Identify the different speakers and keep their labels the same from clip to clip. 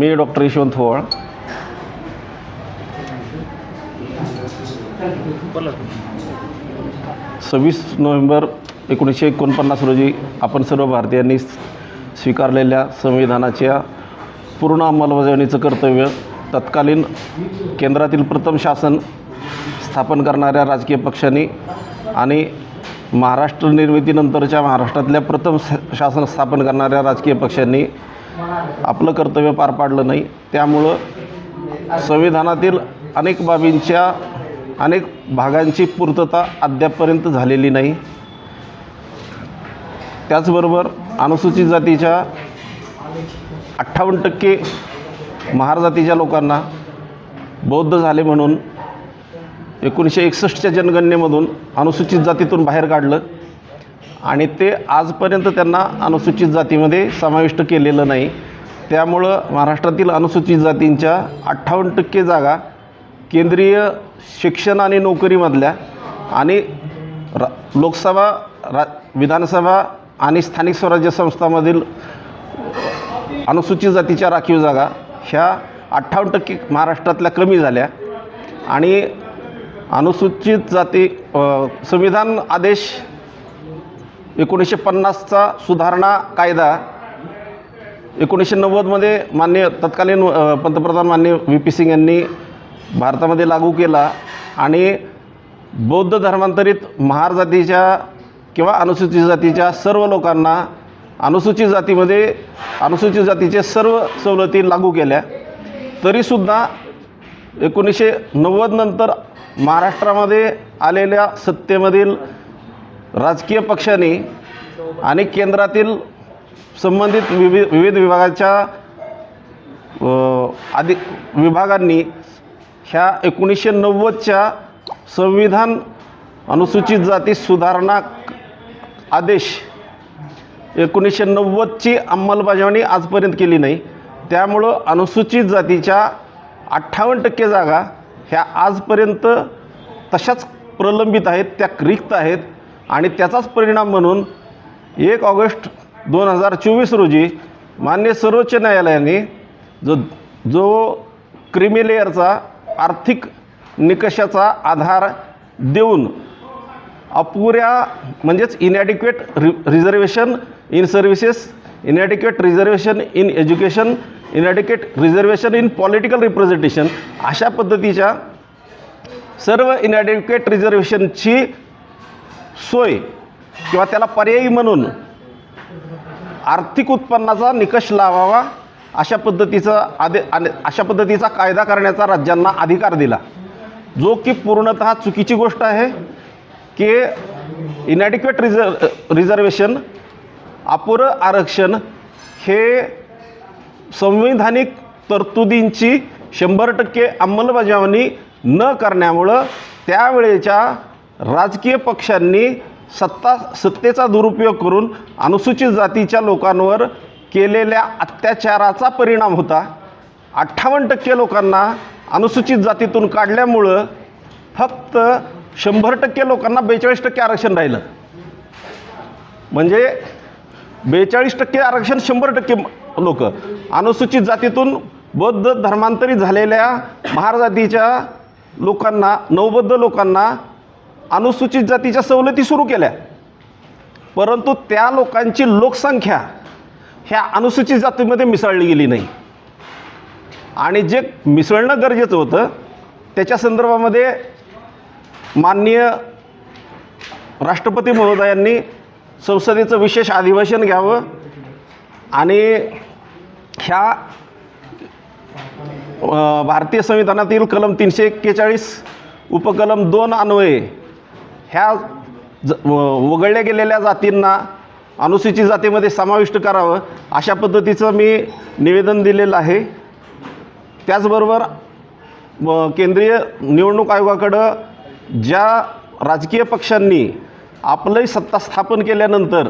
Speaker 1: मी doctor Yashwant होवाळ सव्वीस November एकोणीसशे एकोणपन्नास रोजी आपण सर्व भारतीयांनी स्वीकारलेल्या संविधानाच्या पूर्ण अंमलबजावणीचं कर्तव्य तत्कालीन केंद्रातील प्रथम शासन स्थापन करणाऱ्या राजकीय पक्षांनी आणि महाराष्ट्र निर्मितीनंतरच्या महाराष्ट्रातल्या प्रथम शासन स्थापन करणाऱ्या राजकीय पक्षांनी आपलं कर्तव्य पार पाडलं नाही. त्यामुळं संविधानातील अनेक बाबींच्या अनेक भागांची पूर्तता अद्यापपर्यंत झालेली नाही. त्याचबरोबर अनुसूचित जातीच्या अठ्ठावन्न टक्के महार जातीच्या लोकांना बौद्ध झाले म्हणून एकोणीसशे एकसष्टच्या जनगणनेमधून अनुसूचित जातीतून बाहेर काढलं. आणि ते आजपर्यंत त्यांना अनुसूचित जातीमध्ये समाविष्ट केलेलं नाही. त्यामुळं महाराष्ट्रातील अनुसूचित जातींच्या अठ्ठावन्न टक्के जागा केंद्रीय शिक्षण आणि नोकरीमधल्या आणि रा लोकसभा रा विधानसभा आणि स्थानिक स्वराज्य संस्थांमधील अनुसूचित जातीच्या राखीव जागा ह्या अठ्ठावन्न टक्के महाराष्ट्रातल्या कमी झाल्या. आणि अनुसूचित जाती संविधान आदेश एकोणीसशे पन्नासचा सुधारणा कायदा एकोणीसशे नव्वदमध्ये मान्य तत्कालीन पंतप्रधान मान्य व्ही पी सिंग यांनी भारतामध्ये लागू केला आणि बौद्ध धर्मांतरित महार जातीच्या किंवा अनुसूचित जातीच्या सर्व लोकांना अनुसूचित जातीमध्ये अनुसूचित जातीचे सर्व सवलती लागू केल्या. तरीसुद्धा एकोणीसशे नव्वद नंतर महाराष्ट्रामध्ये आलेल्या सत्तेमधील राजकीय पक्षांनी आणि केंद्रातील संबंधित विवि विविध विभागाच्या आदि विभागांनी ह्या एकोणीसशे नव्वदच्या संविधान अनुसूचित जाती सुधारणा आदेश एकोणीसशे नव्वदची अंमलबजावणी आजपर्यंत केली नाही. त्यामुळं अनुसूचित जातीच्या अठ्ठावन्न टक्के जागा ह्या आजपर्यंत तशाच प्रलंबित आहेत त्या रिक्त आहेत. आणि त्याचाच परिणाम म्हणून एक ऑगस्ट दोन हजार चोवीस रोजी मान्य सर्वोच्च न्यायालयाने जो जो क्रिमिलेअरचा आर्थिक निकषाचा आधार देऊन अपुऱ्या म्हणजेच inadequate re reservation in services inadequate reservation in education inadequate reservation in political representation अशा पद्धतीच्या सर्व इनॅडिक्वेट रिझर्वेशनची सोय किंवा त्याला पर्यायी म्हणून आर्थिक उत्पन्नाचा निकष लावावा अशा पद्धतीचा आदे अशा पद्धतीचा कायदा करण्याचा राज्यांना अधिकार दिला. जो की पूर्णतः चुकीची गोष्ट आहे की इनॅडिक्वेट रिझर्व रिझर्वेशन अपुरं आरक्षण हे संविधानिक तरतुदींची शंभर टक्के अंमलबजावणी न करण्यामुळं त्यावेळेच्या राजकीय पक्षांनी सत्ता सत्तेचा दुरुपयोग करून अनुसूचित जातीच्या लोकांवर केलेल्या अत्याचाराचा परिणाम होता. अठ्ठावन्न टक्के लोकांना अनुसूचित जातीतून काढल्यामुळं फक्त शंभर टक्के लोकांना बेचाळीस टक्के आरक्षण राहिलं. म्हणजे बेचाळीस टक्के आरक्षण शंभर टक्के लोक. अनुसूचित जातीतून बौद्ध धर्मांतरित झालेल्या महार जातीच्या लोकांना नवबद्ध लोकांना अनुसूचित जातीच्या सवलती सुरू केल्या. परंतु त्या लोकांची लोकसंख्या ह्या अनुसूचित जातीमध्ये मिसळली गेली नाही. आणि जे मिसळणं गरजेचं होतं त्याच्या संदर्भामध्ये माननीय राष्ट्रपती महोदयांनी संसदेचं विशेष अधिवेशन घ्यावं आणि ह्या भारतीय संविधानातील कलम तीनशे एक्केचाळीस उपकलम दोन अन्वये ह्या ज वगळल्या गेलेल्या जातींना अनुसूचित जातीमध्ये समाविष्ट करावं अशा पद्धतीचं मी निवेदन दिलेलं आहे. त्याचबरोबर केंद्रीय निवडणूक आयोगाकडं ज्या राजकीय पक्षांनी आपलंही सत्ता स्थापन केल्यानंतर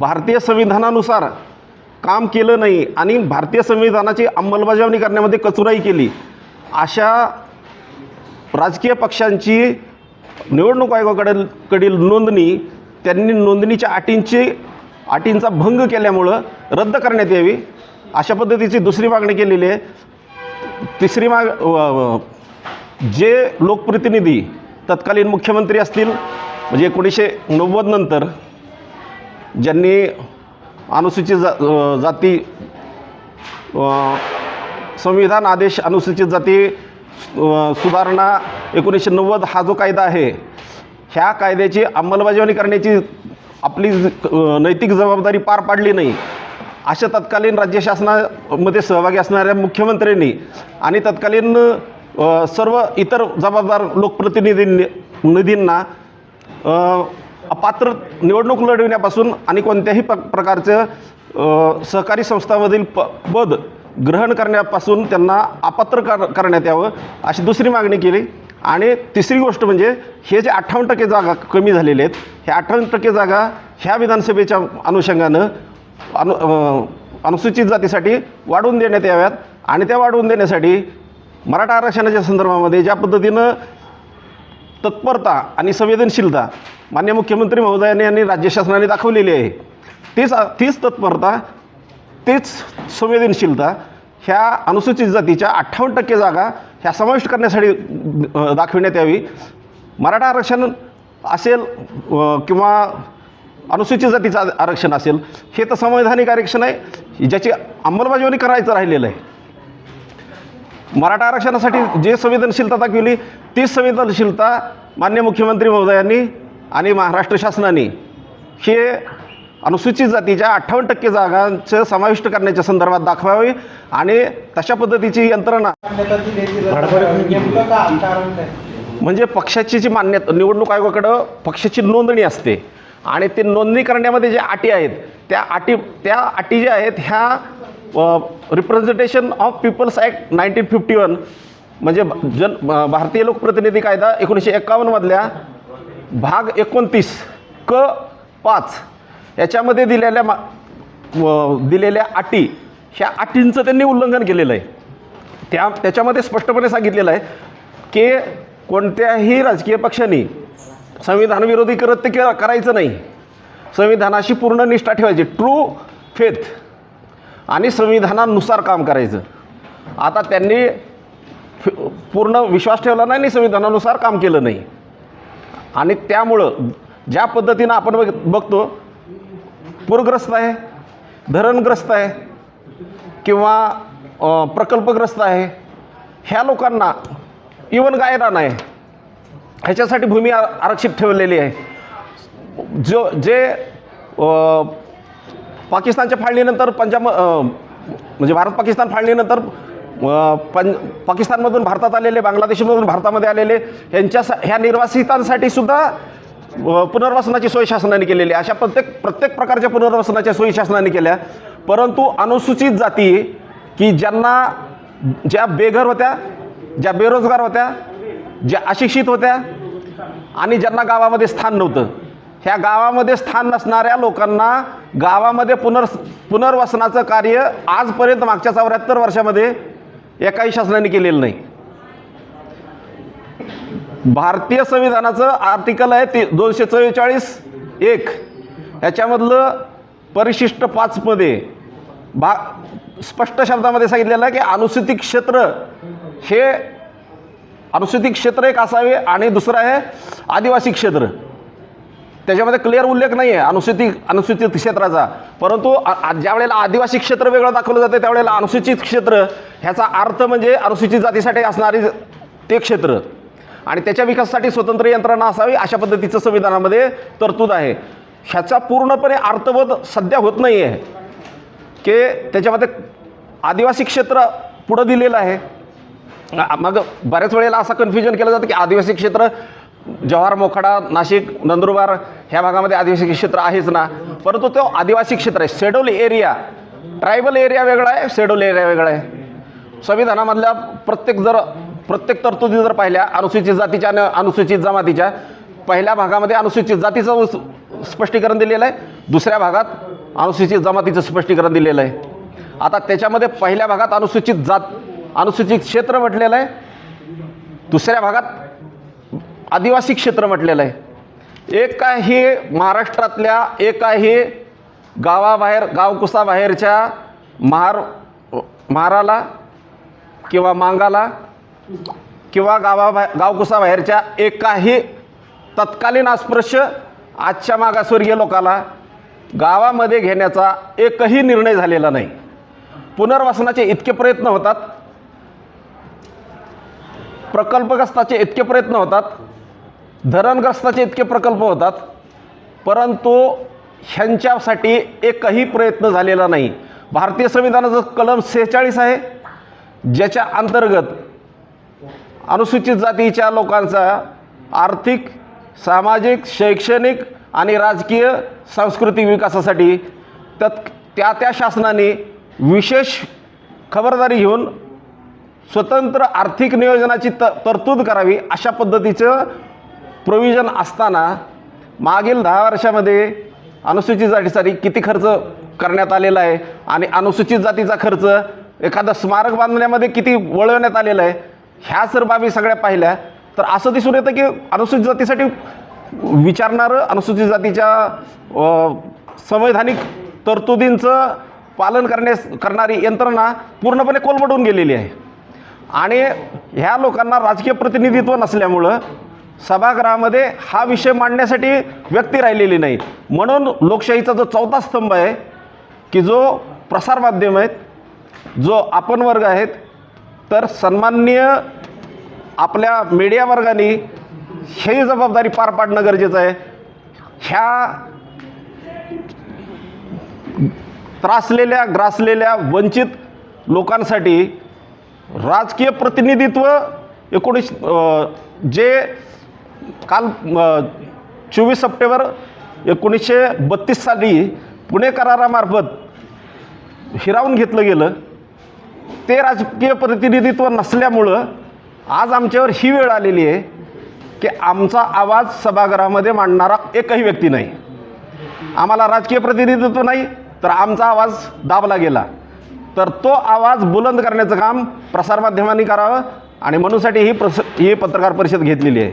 Speaker 1: भारतीय संविधानानुसार काम केलं नाही आणि भारतीय संविधानाची अंमलबजावणी करण्यामध्ये कचुराई केली अशा राजकीय पक्षांची निवडणूक आयोगाकडे कडील नोंदणी त्यांनी नोंदणीच्या अटींची अटींचा भंग केल्यामुळं रद्द करण्यात यावी अशा पद्धतीची दुसरी मागणी केलेली आहे. तिसरी माग जे लोकप्रतिनिधी तत्कालीन मुख्यमंत्री असतील म्हणजे एकोणीसशे नव्वद नंतर ज्यांनी अनुसूचित जा जाती संविधान आदेश अनुसूचित जाती सुधारणा एकोणीसशे नव्वद हा जो कायदा आहे ह्या कायद्याची अंमलबजावणी करण्याची आपली नैतिक जबाबदारी पार पाडली नाही. अशा तत्कालीन राज्य शासनामध्ये सहभागी असणाऱ्या मुख्यमंत्र्यांनी आणि तत्कालीन सर्व इतर जबाबदार लोकप्रतिनिधींनी निधींना अपात्र निवडणूक लढविण्यापासून आणि कोणत्याही प प्रकारचं सहकारी संस्थामधील प पद ग्रहण करण्यापासून त्यांना अपात्र कर करण्यात यावं अशी दुसरी मागणी केली. आणि तिसरी गोष्ट म्हणजे हे जे अठ्ठावन्न टक्के जागा कमी झालेले आहेत ह्या अठ्ठावन्न टक्के जागा ह्या विधानसभेच्या अनुषंगानं अनु अनुसूचित जातीसाठी वाढवून देण्यात याव्यात. आणि त्या वाढवून देण्यासाठी मराठा आरक्षणाच्या संदर्भामध्ये ज्या पद्धतीनं तत्परता आणि संवेदनशीलता मान्य मुख्यमंत्री महोदयाने आणि राज्य शासनाने दाखवलेली आहे तीच तीच तत्परता तेच संवेदनशीलता ह्या अनुसूचित जातीच्या अठ्ठावन्न टक्के जागा ह्या समाविष्ट करण्यासाठी दाखविण्यात यावी. मराठा आरक्षण असेल किंवा अनुसूचित जातीचं आरक्षण असेल हे तर संवैधानिक आरक्षण आहे. ज्याची अंमलबजावणी करायचं राहिलेलं आहे. मराठा आरक्षणासाठी जे संवेदनशीलता दाखविली तीच संवेदनशीलता मान्य मुख्यमंत्री महोदयांनी आणि महाराष्ट्र शासनाने हे अनुसूचित जातीच्या अठ्ठावन्न टक्के जागांचं समाविष्ट करण्याच्या संदर्भात दाखवावी आणि तशा पद्धतीची यंत्रणा म्हणजे पक्षाची जी मान्यता निवडणूक आयोगाकडं पक्षाची नोंदणी असते. आणि ते नोंदणी करण्यामध्ये ज्या अटी आहेत त्या अटी त्या अटी ज्या आहेत ह्या representation of peoples act nineteen fifty one म्हणजे जन भारतीय लोकप्रतिनिधी कायदा एकोणीसशे एकावन्नमधल्या भाग एकोणतीस क पाच याच्यामध्ये दिलेल्या मा व- दिलेल्या अटी ह्या अटींचं त्यांनी उल्लंघन केलेलं आहे. त्या त्याच्यामध्ये स्पष्टपणे सांगितलेलं आहे की कोणत्याही राजकीय पक्षाने संविधानविरोधी कृत्य के करायचं नाही. संविधानाशी पूर्ण निष्ठा ठेवायची. ट्रू फेथ आणि संविधानानुसार काम करायचं. आता त्यांनी पूर्ण विश्वास ठेवला नाही आणि संविधानानुसार काम केलं नाही. आणि त्यामुळं ज्या पद्धतीनं आपण बघ बघतो पूरग्रस्त आहे धरणग्रस्त आहे किंवा प्रकल्पग्रस्त आहे ह्या लोकांना इवन गायरान आहे ह्याच्यासाठी भूमी आरक्षित ठेवलेली आहे. जो जे पाकिस्तानच्या फाळणीनंतर पंजाब म्हणजे भारत पाकिस्तान फाळणीनंतर पं पाकिस्तानमधून भारतात आलेले बांगलादेशमधून भारतामध्ये आलेले ह्यांच्या ह्या निर्वासितांसाठी सुद्धा पुनर्वसनाची सोय शासनाने केलेली अशा प्रत्येक प्रत्येक प्रकारच्या पुनर्वसनाच्या सोयी शासनाने केल्या. परंतु अनुसूचित जाती की ज्यांना ज्या बेघर होत्या ज्या बेरोजगार होत्या ज्या अशिक्षित होत्या आणि ज्यांना गावामध्ये स्थान नव्हतं. ह्या गावामध्ये स्थान नसणाऱ्या लोकांना गावामध्ये पुनर् पुनर्वसनाचं कार्य आजपर्यंत मागच्या चौऱ्याहत्तर वर्षामध्ये एकाही शासनाने केलेलं नाही. भारतीय संविधानाचं आर्टिकल आहे ते दोनशे चव्वेचाळीस एक. ह्याच्यामधलं परिशिष्ट पाचमध्ये भा स्पष्ट शब्दामध्ये सांगितलेलं आहे की अनुसूचित क्षेत्र हे अनुसूचित क्षेत्र एक असावे आणि दुसरं आहे आदिवासी क्षेत्र. त्याच्यामध्ये क्लिअर उल्लेख नाही आहे अनुसूचित अनुसूचित क्षेत्राचा. परंतु आ- ज्या वेळेला आदिवासी क्षेत्र वेगळं दाखवलं जातं त्यावेळेला अनुसूचित क्षेत्र ह्याचा अर्थ म्हणजे अनुसूचित जातीसाठी असणारी ते क्षेत्र. आणि त्याच्या विकासासाठी स्वतंत्र यंत्रणा असावी अशा पद्धतीचं संविधानामध्ये तरतूद आहे. ह्याचा पूर्णपणे अर्थबोध सध्या होत नाही आहे की त्याच्यामध्ये आदिवासी क्षेत्र पुढं दिलेलं आहे. मग बऱ्याच वेळेला असं कन्फ्युजन केलं जातं की आदिवासी क्षेत्र जव्हार मोखाडा नाशिक नंदुरबार ह्या भागामध्ये आदिवासी क्षेत्र आहेच ना. परंतु तो आदिवासी क्षेत्र आहे. शेड्यूल एरिया ट्रायबल एरिया वेगळा आहे शेड्यूल एरिया वेगळा आहे. संविधानामधल्या प्रत्येक जर प्रत्येक तरतुदी जर पाहिल्या अनुसूचित जातीच्या आणि अनुसूचित जमातीच्या पहिल्या भागामध्ये अनुसूचित जातीचं स्पष्टीकरण दिलेलं आहे. दुसऱ्या भागात अनुसूचित जमातीचं स्पष्टीकरण दिलेलं आहे. आता त्याच्यामध्ये पहिल्या भागात अनुसूचित जात अनुसूचित क्षेत्र म्हटलेलं आहे. दुसऱ्या भागात आदिवासी क्षेत्र म्हटलेलं आहे. एकाही महाराष्ट्रातल्या एकाही गावाबाहेर गावकुसाबाहेरच्या महार महाराला किंवा मांगाला किंवा गावाबा गावकुसाबाहेरच्या एकाही तत्कालीन अस्पृश्य आजच्या मागासवर्गीय लोकाला गावामध्ये घेण्याचा एकही निर्णय झालेला नाही. पुनर्वसनाचे इतके प्रयत्न होतात. प्रकल्पग्रस्ताचे इतके प्रयत्न होतात. धरणग्रस्ताचे इतके प्रकल्प होतात. परंतु ह्यांच्यासाठी एकही प्रयत्न झालेला नाही. भारतीय संविधानाचं कलम सेहेचाळीस आहे. ज्याच्या अंतर्गत अनुसूचित जातीच्या लोकांचा आर्थिक सामाजिक शैक्षणिक आणि राजकीय सांस्कृतिक विकासासाठी तत् त्या त्या शासनाने विशेष खबरदारी घेऊन स्वतंत्र आर्थिक नियोजनाची त तरतूद करावी अशा पद्धतीचं प्रोविजन असताना मागील दहा वर्षामध्ये अनुसूचित जातीसाठी किती खर्च करण्यात आलेला आहे आणि अनुसूचित जातीचा खर्च एखादं स्मारक बांधण्यामध्ये किती वळवण्यात आलेला आहे ह्या जर बाबी सगळ्या पाहिल्या. तर असं दिसून येतं की अनुसूचित जातीसाठी विचारणारं अनुसूचित जातीच्या संवैधानिक तरतुदींचं पालन करण्यास करणारी यंत्रणा पूर्णपणे कोलमडून गेलेली आहे. आणि ह्या लोकांना राजकीय प्रतिनिधित्व नसल्यामुळं सभागृहामध्ये हा विषय मांडण्यासाठी व्यक्ती राहिलेली नाही. म्हणून लोकशाहीचा जो चौथा स्तंभ आहे की जो प्रसारमाध्यम आहेत जो आपण वर्ग आहेत तर सन्माननीय आपल्या मीडिया वर्गाने ही जबाबदारी पार पाडणं गरजेचं आहे. ह्या त्रासलेल्या ग्रासलेल्या वंचित लोकांसाठी राजकीय प्रतिनिधित्व एकोणीस जे काल चोवीस सप्टेंबर एकोणीसशे बत्तीस साली पुणे करारामार्फत हिरावून घेतलं गेलं. ते राजकीय प्रतिनिधित्व नसल्यामुळं आज आमच्यावर ही वेळ आलेली आहे की आमचा आवाज सभागृहामध्ये मांडणारा एकही व्यक्ती नाही. आम्हाला राजकीय प्रतिनिधित्व नाही तर आमचा आवाज दाबला गेला. तर तो आवाज बुलंद करण्याचं काम प्रसारमाध्यमांनी करावं आणि म्हणूसाठी ही प्रस ही पत्रकार परिषद घेतलेली आहे.